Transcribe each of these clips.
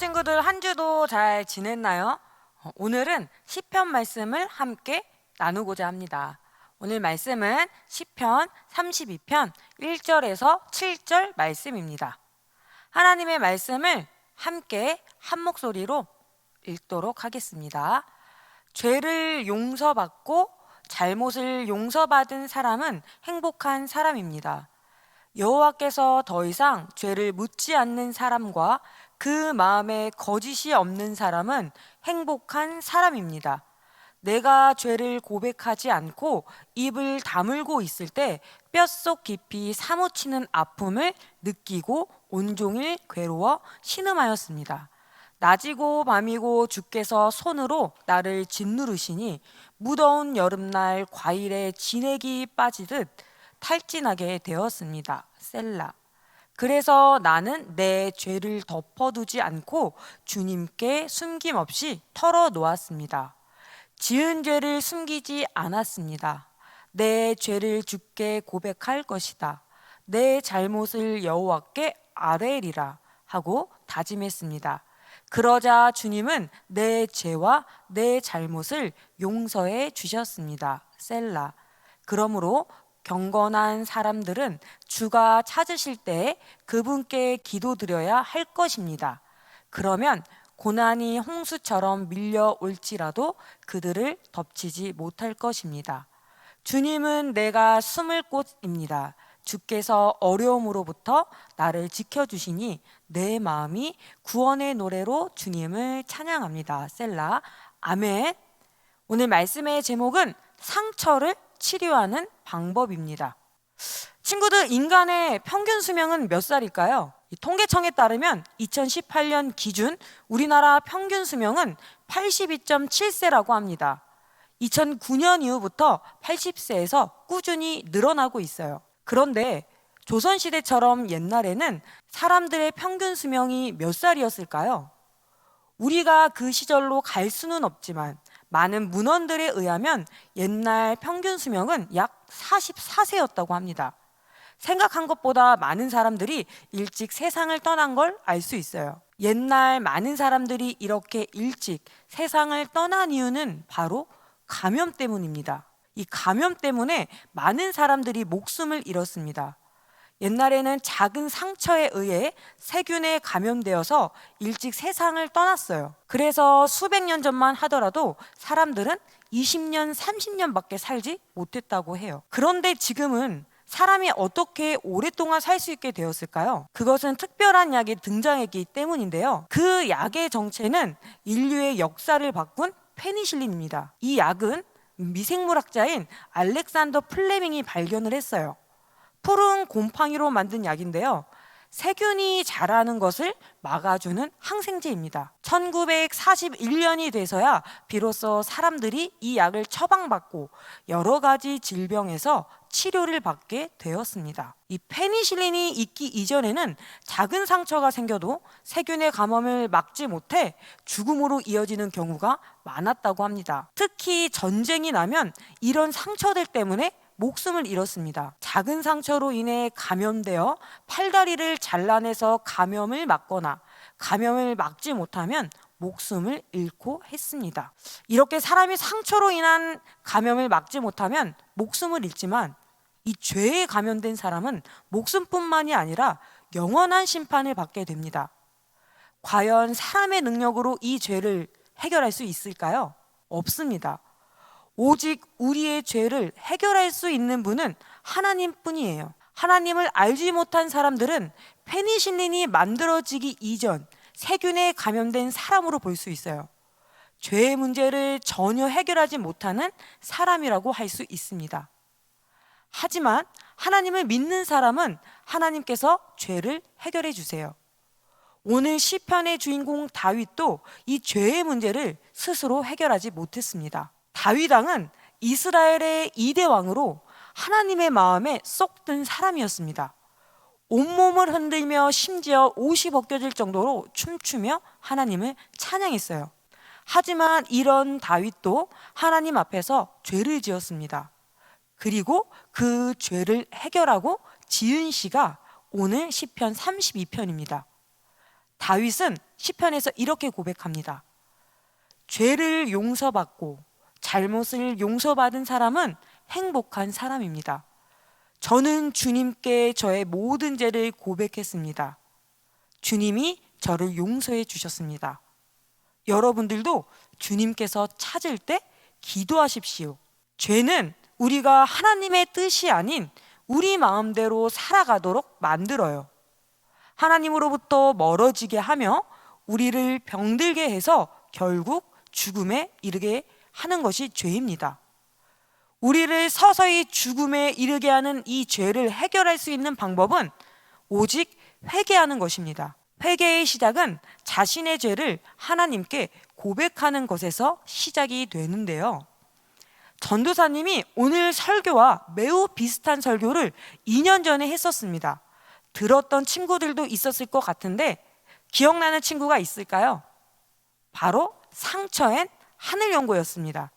친구들 한 주도 잘 지냈나요? 어, 오늘은 시편 말씀을 함께 나누고자 합니다. 오늘 말씀은 시편 32편 1절에서 7절 말씀입니다. 하나님의 말씀을 함께 한 목소리로 읽도록 하겠습니다. 죄를 용서받고 잘못을 용서받은 사람은 행복한 사람입니다. 여호와께서 더 이상 죄를 묻지 않는 사람과 그 마음에 거짓이 없는 사람은 행복한 사람입니다. 내가 죄를 고백하지 않고 입을 다물고 있을 때 뼛속 깊이 사무치는 아픔을 느끼고 온종일 괴로워 신음하였습니다. 낮이고 밤이고 주께서 손으로 나를 짓누르시니 무더운 여름날 과일에 진액이 빠지듯 탈진하게 되었습니다. 셀라. 그래서 나는 내 죄를 덮어두지 않고 주님께 숨김없이 털어놓았습니다. 지은 죄를 숨기지 않았습니다. 내 죄를 주께 고백할 것이다. 내 잘못을 여호와께 아뢰리라 하고 다짐했습니다. 그러자 주님은 내 죄와 내 잘못을 용서해 주셨습니다. 셀라. 그러므로 경건한 사람들은 주가 찾으실 때 그분께 기도드려야 할 것입니다. 그러면 고난이 홍수처럼 밀려올지라도 그들을 덮치지 못할 것입니다. 주님은 내가 숨을 곳입니다. 주께서 어려움으로부터 나를 지켜주시니 내 마음이 구원의 노래로 주님을 찬양합니다. 셀라. 아멘. 오늘 말씀의 제목은 상처를 치료하는 방법입니다. 친구들, 인간의 평균 수명은 몇 살일까요? 통계청에 따르면 2018년 기준 우리나라 평균 수명은 82.7세라고 합니다. 2009년 이후부터 80세에서 꾸준히 늘어나고 있어요. 그런데 조선시대처럼 옛날에는 사람들의 평균 수명이 몇 살이었을까요? 우리가 그 시절로 갈 수는 없지만 많은 문헌들에 의하면 옛날 평균 수명은 약 44세였다고 합니다. 생각한 것보다 많은 사람들이 일찍 세상을 떠난 걸 알 수 있어요. 옛날 많은 사람들이 이렇게 일찍 세상을 떠난 이유는 바로 감염 때문입니다. 이 감염 때문에 많은 사람들이 목숨을 잃었습니다. 옛날에는 작은 상처에 의해 세균에 감염되어서 일찍 세상을 떠났어요. 그래서 수백 년 전만 하더라도 사람들은 20년, 30년밖에 살지 못했다고 해요. 그런데 지금은 사람이 어떻게 오랫동안 살 수 있게 되었을까요? 그것은 특별한 약이 등장했기 때문인데요. 그 약의 정체는 인류의 역사를 바꾼 페니실린입니다. 이 약은 미생물학자인 알렉산더 플레밍이 발견을 했어요. 푸른 곰팡이로 만든 약인데요. 세균이 자라는 것을 막아주는 항생제입니다. 1941년이 돼서야 비로소 사람들이 이 약을 처방받고 여러 가지 질병에서 치료를 받게 되었습니다. 이 페니실린이 있기 이전에는 작은 상처가 생겨도 세균의 감염을 막지 못해 죽음으로 이어지는 경우가 많았다고 합니다. 특히 전쟁이 나면 이런 상처들 때문에 목숨을 잃었습니다. 작은 상처로 인해 감염되어 팔다리를 잘라내서 감염을 막거나 감염을 막지 못하면 목숨을 잃고 했습니다. 이렇게 사람이 상처로 인한 감염을 막지 못하면 목숨을 잃지만 이 죄에 감염된 사람은 목숨뿐만이 아니라 영원한 심판을 받게 됩니다. 과연 사람의 능력으로 이 죄를 해결할 수 있을까요? 없습니다. 오직 우리의 죄를 해결할 수 있는 분은 하나님 뿐이에요. 하나님을 알지 못한 사람들은 페니실린이 만들어지기 이전 세균에 감염된 사람으로 볼 수 있어요. 죄의 문제를 전혀 해결하지 못하는 사람이라고 할 수 있습니다. 하지만 하나님을 믿는 사람은 하나님께서 죄를 해결해 주세요. 오늘 시편의 주인공 다윗도 이 죄의 문제를 스스로 해결하지 못했습니다. 다윗 왕은 이스라엘의 이대 왕으로 하나님의 마음에 쏙 든 사람이었습니다. 온몸을 흔들며 심지어 옷이 벗겨질 정도로 춤추며 하나님을 찬양했어요. 하지만 이런 다윗도 하나님 앞에서 죄를 지었습니다. 그리고 그 죄를 해결하고 지은 시가 오늘 시편 32편입니다. 다윗은 시편에서 이렇게 고백합니다. 죄를 용서받고 잘못을 용서받은 사람은 행복한 사람입니다. 저는 주님께 저의 모든 죄를 고백했습니다. 주님이 저를 용서해 주셨습니다. 여러분들도 주님께서 찾을 때 기도하십시오. 죄는 우리가 하나님의 뜻이 아닌 우리 마음대로 살아가도록 만들어요. 하나님으로부터 멀어지게 하며 우리를 병들게 해서 결국 죽음에 이르게 하는 것이 죄입니다. 우리를 서서히 죽음에 이르게 하는 이 죄를 해결할 수 있는 방법은 오직 회개하는 것입니다. 회개의 시작은 자신의 죄를 하나님께 고백하는 것에서 시작이 되는데요. 전도사님이 오늘 설교와 매우 비슷한 설교를 2년 전에 했었습니다. 들었던 친구들도 있었을 것 같은데 기억나는 친구가 있을까요? 바로 상처엔 하늘 연고였습니다.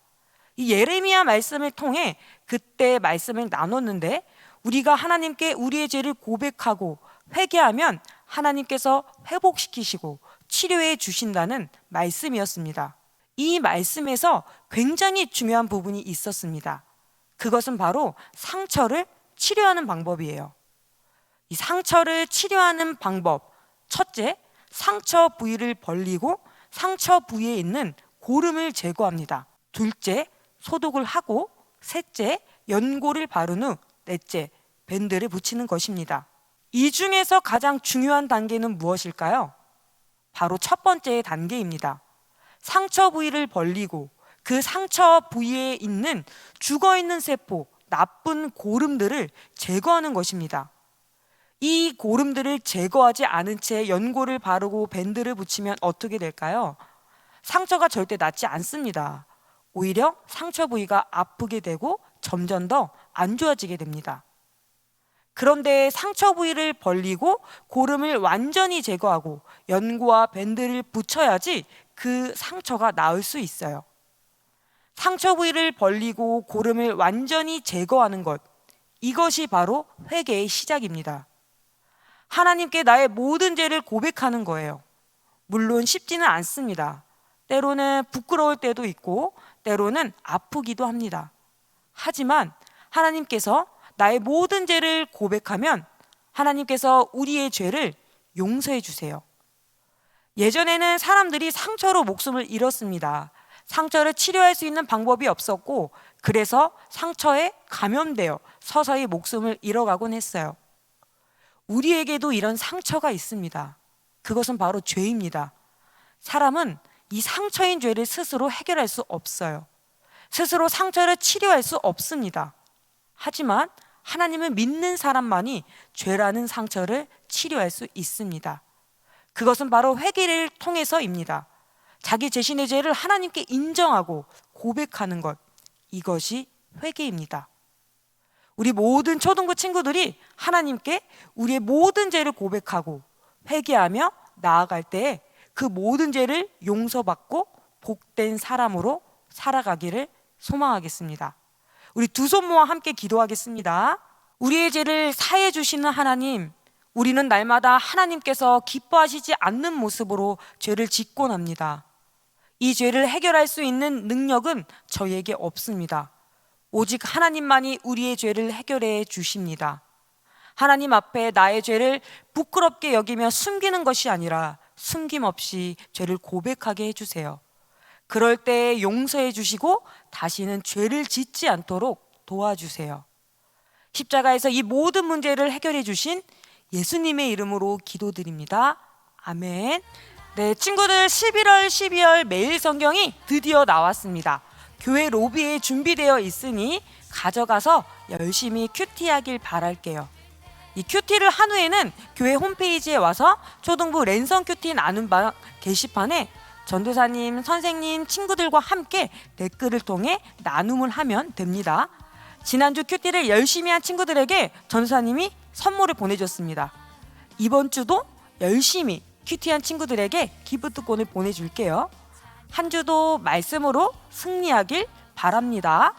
이 예레미야 말씀을 통해 그때 말씀을 나눴는데 우리가 하나님께 우리의 죄를 고백하고 회개하면 하나님께서 회복시키시고 치료해 주신다는 말씀이었습니다. 이 말씀에서 굉장히 중요한 부분이 있었습니다. 그것은 바로 상처를 치료하는 방법이에요. 이 상처를 치료하는 방법. 첫째, 상처 부위를 벌리고 상처 부위에 있는 고름을 제거합니다. 둘째, 소독을 하고 셋째, 연고를 바른 후 넷째, 밴드를 붙이는 것입니다. 이 중에서 가장 중요한 단계는 무엇일까요? 바로 첫 번째 단계입니다. 상처 부위를 벌리고 그 상처 부위에 있는 죽어 있는 세포, 나쁜 고름들을 제거하는 것입니다. 이 고름들을 제거하지 않은 채 연고를 바르고 밴드를 붙이면 어떻게 될까요? 상처가 절대 낫지 않습니다. 오히려 상처 부위가 아프게 되고 점점 더 안 좋아지게 됩니다. 그런데 상처 부위를 벌리고 고름을 완전히 제거하고 연고와 밴드를 붙여야지 그 상처가 나을 수 있어요. 상처 부위를 벌리고 고름을 완전히 제거하는 것, 이것이 바로 회개의 시작입니다. 하나님께 나의 모든 죄를 고백하는 거예요. 물론 쉽지는 않습니다. 때로는 부끄러울 때도 있고, 때로는 아프기도 합니다. 하지만 하나님께서 나의 모든 죄를 고백하면 하나님께서 우리의 죄를 용서해 주세요. 예전에는 사람들이 상처로 목숨을 잃었습니다. 상처를 치료할 수 있는 방법이 없었고, 그래서 상처에 감염되어 서서히 목숨을 잃어가곤 했어요. 우리에게도 이런 상처가 있습니다. 그것은 바로 죄입니다. 사람은 이 상처인 죄를 스스로 해결할 수 없어요. 스스로 상처를 치료할 수 없습니다. 하지만 하나님을 믿는 사람만이 죄라는 상처를 치료할 수 있습니다. 그것은 바로 회개를 통해서입니다. 자기 자신의 죄를 하나님께 인정하고 고백하는 것. 이것이 회개입니다. 우리 모든 초등부 친구들이 하나님께 우리의 모든 죄를 고백하고 회개하며 나아갈 때 그 모든 죄를 용서받고 복된 사람으로 살아가기를 소망하겠습니다. 우리 두 손 모아 함께 기도하겠습니다. 우리의 죄를 사해 주시는 하나님, 우리는 날마다 하나님께서 기뻐하시지 않는 모습으로 죄를 짓곤 합니다. 이 죄를 해결할 수 있는 능력은 저에게 없습니다. 오직 하나님만이 우리의 죄를 해결해 주십니다. 하나님 앞에 나의 죄를 부끄럽게 여기며 숨기는 것이 아니라 숨김없이 죄를 고백하게 해주세요. 그럴 때 용서해 주시고 다시는 죄를 짓지 않도록 도와주세요. 십자가에서 이 모든 문제를 해결해 주신 예수님의 이름으로 기도드립니다. 아멘. 네, 친구들 11월, 12월 매일 성경이 드디어 나왔습니다. 교회 로비에 준비되어 있으니 가져가서 열심히 큐티하길 바랄게요. 이 큐티를 한 후에는 교회 홈페이지에 와서 초등부 랜선 큐티 나눔 방 게시판에 전도사님, 선생님, 친구들과 함께 댓글을 통해 나눔을 하면 됩니다. 지난주 큐티를 열심히 한 친구들에게 전도사님이 선물을 보내줬습니다. 이번 주도 열심히 큐티한 친구들에게 기프트콘을 보내줄게요. 한 주도 말씀으로 승리하길 바랍니다.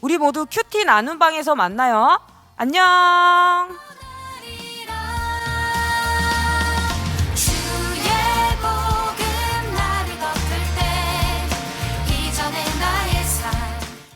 우리 모두 큐티 나눔 방에서 만나요. 안녕!